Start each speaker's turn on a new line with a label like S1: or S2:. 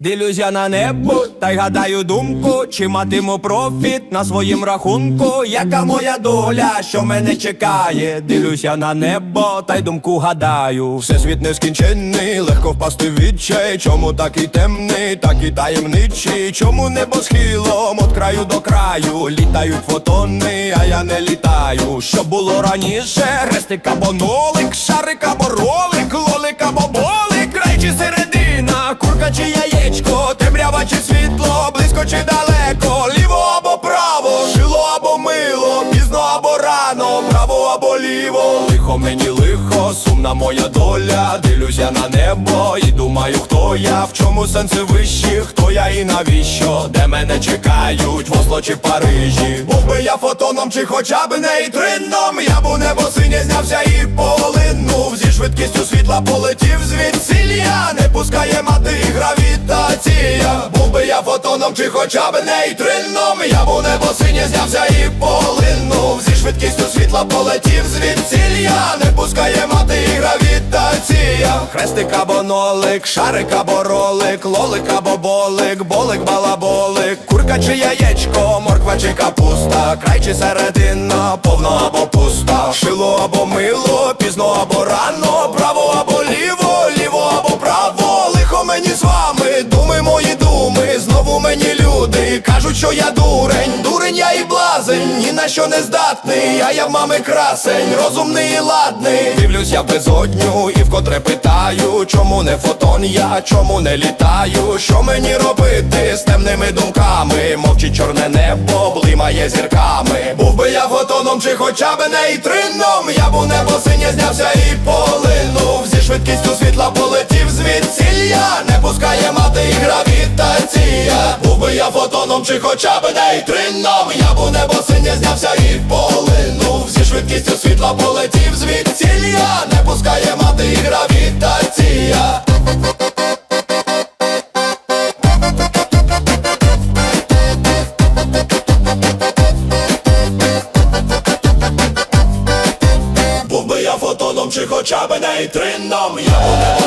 S1: Дивлюсь на небо, та й гадаю думку, чи матиму профіт на своїм рахунку, яка моя доля, що мене чекає. Дивлюсь на небо, та й думку гадаю. Всесвіт нескінченний, легко впасти в відчай. Чому такий темний, такий таємничий? Чому небо схилом от краю до краю? Літають фотони, а я не літаю. Що було раніше? Хрестик або нолик, шарик або ролик, лолик або болик, чи середина, курка чи світло, близько чи далеко, ліво або право, шило або мило, пізно або рано, право або ліво, лихо мені лихо, сумна моя доля, дивлюсь я на небо і думаю, хто я, в чому сенси вищі, хто я і навіщо, де мене чекають, в Осло чи Парижі, був би я фотоном, чи хоча б нейтрином, я б у небо синє знявся і полинув, зі швидкістю світла полетів звідсілля, не пускає мати і гравітація, був фотоном, чи хоча б нейтрином, я б у небо синє знявся і полинув, зі швидкістю світла полетів звідсілля, не пускає мати і гравітація, хрестик або нолик, шарик або ролик, лолик або болик, болик балаболик, курка чи яєчко, морква чи капуста, край чи середина, повно або пуста, шило або мило, пізно або рано, право або кажуть, що я дурень, дурень я і блазень, ні на що не здатний, а я в мами красень, розумний і ладний. Дивлюсь я безодню і вкотре питаю, чому не фотон я, чому не літаю, що мені робити з темними думками, мовчить чорне небо, блимає зірками. Був би я фотоном чи хоча б нейтрином, я б у небо синє знявся і полинув, зі швидкістю світла полетів звідсілля, не пускає мати і гравітація. Був би я фотоном чи хоча б нейтрином, я б у небо синє знявся і полинув, зі швидкістю світла полетів звідсілля, не пускає мати і гравітація. Був би я фотоном чи хоча б нейтрином Я б у небо